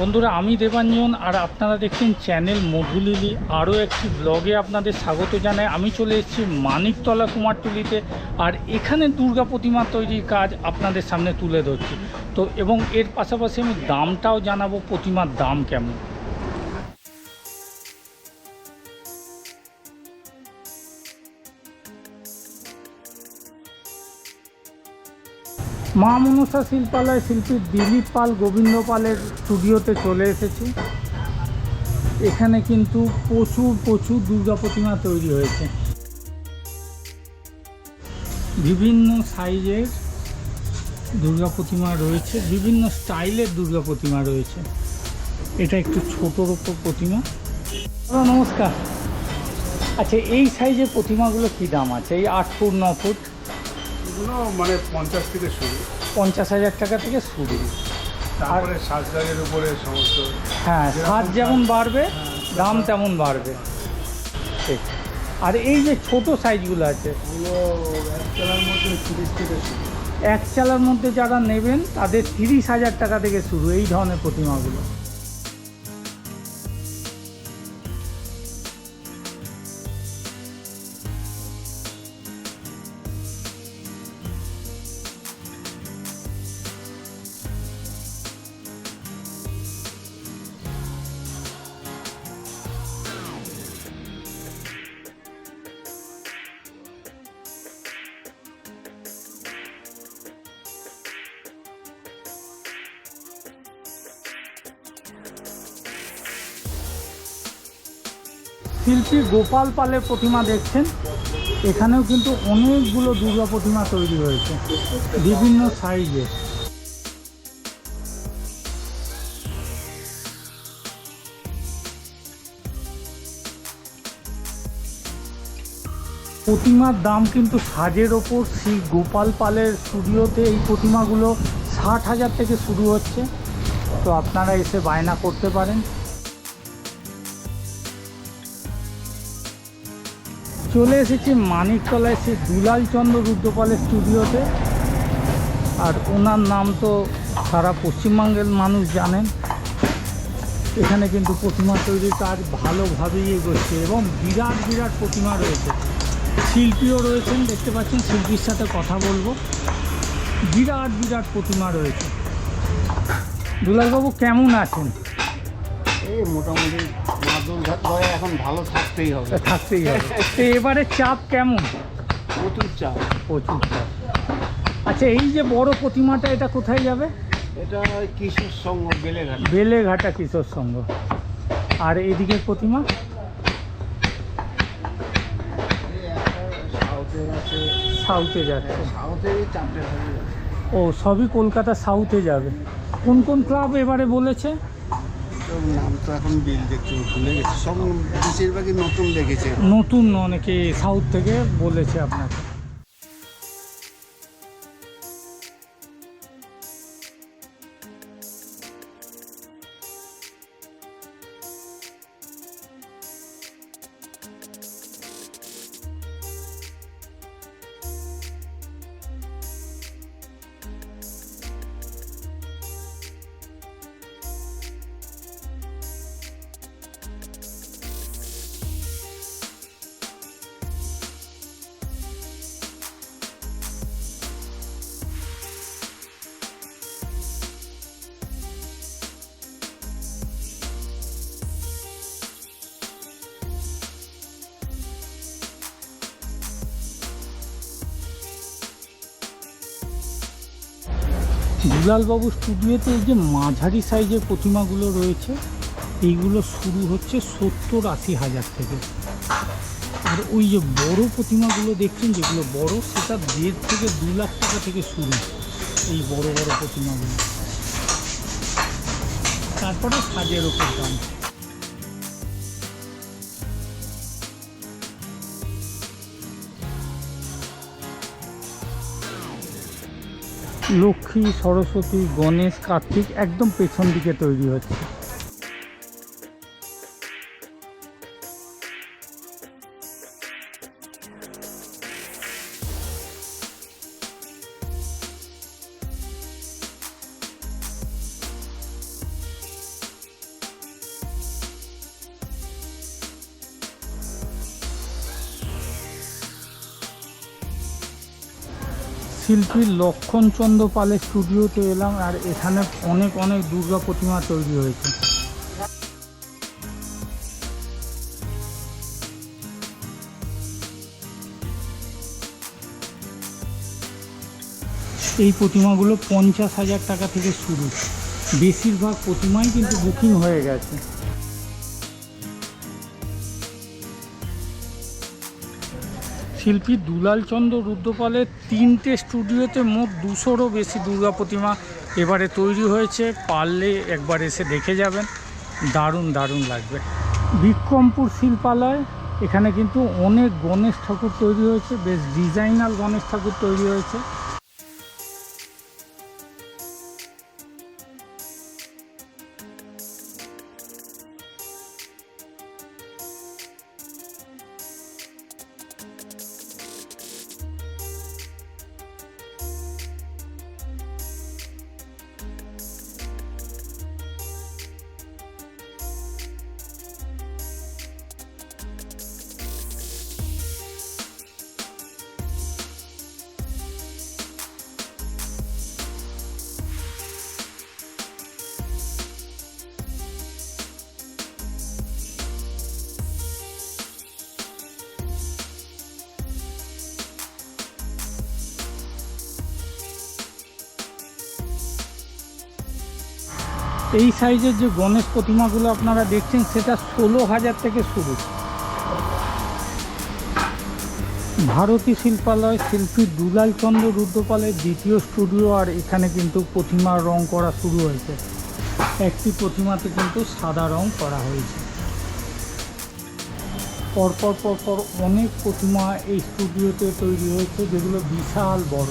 বন্ধুরা, আমি দেবাঞ্জন আর আপনারা দেখছেন চ্যানেল মধুলিলি আরও একটি ব্লগে আপনাদের স্বাগত জানাই। আমি চলে এসেছি মানিকতলা কুমারটুলিতে আর এখানে দুর্গা প্রতিমা তৈরির কাজ আপনাদের সামনে তুলে ধরছি। তো, এবং এর পাশাপাশি আমি দামটাও জানাব, প্রতিমার দাম কেমন? মা মনসা শিল্পালয় শিল্পী দিলীপ পাল গোবিন্দ পালের স্টুডিওতে চলে এসেছি। এখানে কিন্তু প্রচুর প্রচুর দুর্গা প্রতিমা তৈরি হয়েছে। বিভিন্ন সাইজের দুর্গা প্রতিমা রয়েছে, বিভিন্ন স্টাইলের দুর্গা প্রতিমা রয়েছে। এটা একটু ছোটোর ওপর প্রতিমা। নমস্কার। আচ্ছা এই সাইজের প্রতিমাগুলো কী দাম আছে? এই আট ফুট, ন ফুট? এগুলো মানে পঞ্চাশ থেকে শুরু। পঞ্চাশ হাজার টাকা থেকে শুরু। তারপরে সাজগাজের উপরে সমস্ত হ্যাঁ স্বাদ যেমন বাড়বে দাম তেমন বাড়বে। ঠিক। আর এই যে ছোট সাইজগুলো আছে এক চালার মধ্যে তিরিশ থেকে এক চালার মধ্যে যারা নেবেন তাদের তিরিশ হাজার টাকা থেকে শুরু এই ধরনের প্রতিমাগুলো। শিল্পী গোপাল পালের প্রতিমা দেখছেন। এখানেও কিন্তু অনেকগুলো দুর্গা প্রতিমা তৈরি হয়েছে, বিভিন্ন সাইজে প্রতিমার দাম কিন্তু সাজের ওপর। শ্রী গোপাল পালের স্টুডিওতে এই প্রতিমাগুলো ষাট হাজার থেকে শুরু হচ্ছে। তো আপনারা এসে বায়না করতে পারেন। চলে এসেছি মানিকতলায় সে দুলাল চন্দ্র রুদ্রপালের স্টুডিওতে। আর ওনার নাম তো সারা পশ্চিমবঙ্গের মানুষ জানেন। এখানে কিন্তু প্রতিমা তৈরির কাজ ভালোভাবেই এগোচ্ছে এবং বিরাট বিরাট প্রতিমা রয়েছে। শিল্পীও রয়েছেন, দেখতে পাচ্ছেন, শিল্পীর সাথে কথা বলব। বিরাট বিরাট প্রতিমা রয়েছে। দুলালবাবু, কেমন আছেন? এই মোটামুটি দুর্গা এখন ভালো থাকতেই হবে। থাকতেই হবে। তো এবারে চাপ কেমন? প্রচুর চাপ। প্রচুর চাপ। আচ্ছা এই যে বড় প্রতিমাটা এটা কোথায় যাবে? এটা কিশোর সঙ্গ বেলেঘাট। বেলেঘাটা কিশোর সংঘ। আর এদিকের প্রতিমা? সাউথে যাচ্ছে। সাউথের ও সবই কলকাতা সাউথে যাবে। কোন কোন ক্লাব এবারে বলেছে? নাম তো এখন বিল দেখতে ভুলে গেছি। সব বেশিরভাগই নতুন দেখেছে। নতুন অনেকে সাউথ থেকে বলেছে আপনাকে। দুলালবাবু স্টুডিওতে যে মাঝারি সাইজের প্রতিমাগুলো রয়েছে, এইগুলো শুরু হচ্ছে সত্তর আশি হাজার থেকে। আর ওই যে বড় প্রতিমাগুলো দেখছেন, যেগুলো বড়, সেটা দেড় থেকে দু লাখ টাকা থেকে শুরু, এই বড় বড় প্রতিমাগুলো। তারপরে সাজের ওপর দাম। লক্ষ্মী সরস্বতী গণেশ কার্তিক একদম পেছন দিকে তৈরি হচ্ছে। শিল্পী লক্ষণচন্দ্র পালের স্টুডিওতে এলাম আর এখানে অনেক অনেক দুর্গা প্রতিমা তৈরি হয়েছে। এই প্রতিমাগুলো পঞ্চাশ হাজার টাকা থেকে শুরু। বেশিরভাগ প্রতিমাই কিন্তু বুকিং হয়ে গেছে। শিল্পী দুলালচন্দ্র রুদ্রপালের তিনটে স্টুডিওতে মোট দুশোরও বেশি দুর্গা প্রতিমা এবারে তৈরি হয়েছে। পারলে একবার এসে দেখে যাবেন। দারুণ দারুণ লাগবে। বিক্রমপুর শিল্পালয়, এখানে কিন্তু অনেক গণেশ ঠাকুর তৈরি হয়েছে। বেশ ডিজাইনার গণেশ ঠাকুর তৈরি হয়েছে। এই সাইজের যে গণেশ প্রতিমাগুলো আপনারা দেখছেন, সেটা ষোলো হাজার থেকে শুরু। ভারতী শিল্পালয় শিল্পী দুলাল চন্দ্র রুদ্রপালের দ্বিতীয় স্টুডিও আর এখানে কিন্তু প্রতিমার রং করা শুরু হয়েছে। একটি প্রতিমাতে কিন্তু সাদা রং করা হয়েছে। পরপর পরপর অনেক প্রতিমা এই স্টুডিওতে তৈরি হয়েছে, যেগুলো বিশাল বড়।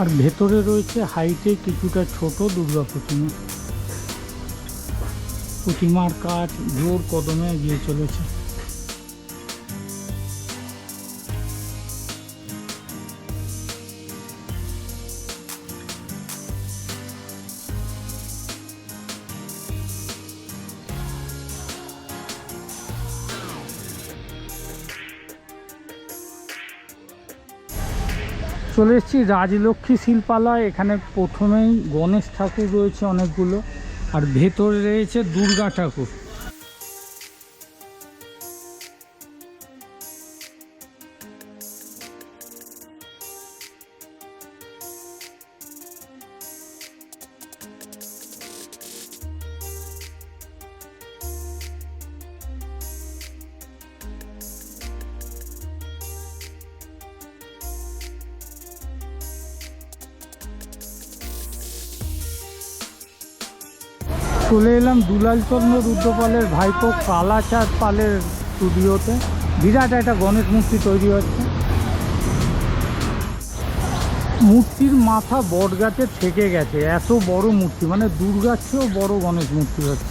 আর ভেতরে রয়েছে হাইটে কিছুটা ছোট দুর্গা প্রতিমা। প্রতিমার কাজ জোর কদমে এগিয়ে চলেছে। চলে এসেছি রাজলক্ষ্মী শিল্পালয়। এখানে প্রথমেই গণেশ ঠাকুর রয়েছে অনেকগুলো। আর ভেতরে রয়েছে দুর্গা ঠাকুর। চলে এলাম দুলালচন্দ্র রুদ্রপালের ভাইপো কালাচাঁদ পালের স্টুডিওতে। বিরাট একটা গণেশ মূর্তি তৈরি হচ্ছে। মূর্তির মাথা বটগাছে থেকে গেছে, এত বড় মূর্তি মানে দুর্গার চেয়েও বড় গণেশ মূর্তি হচ্ছে।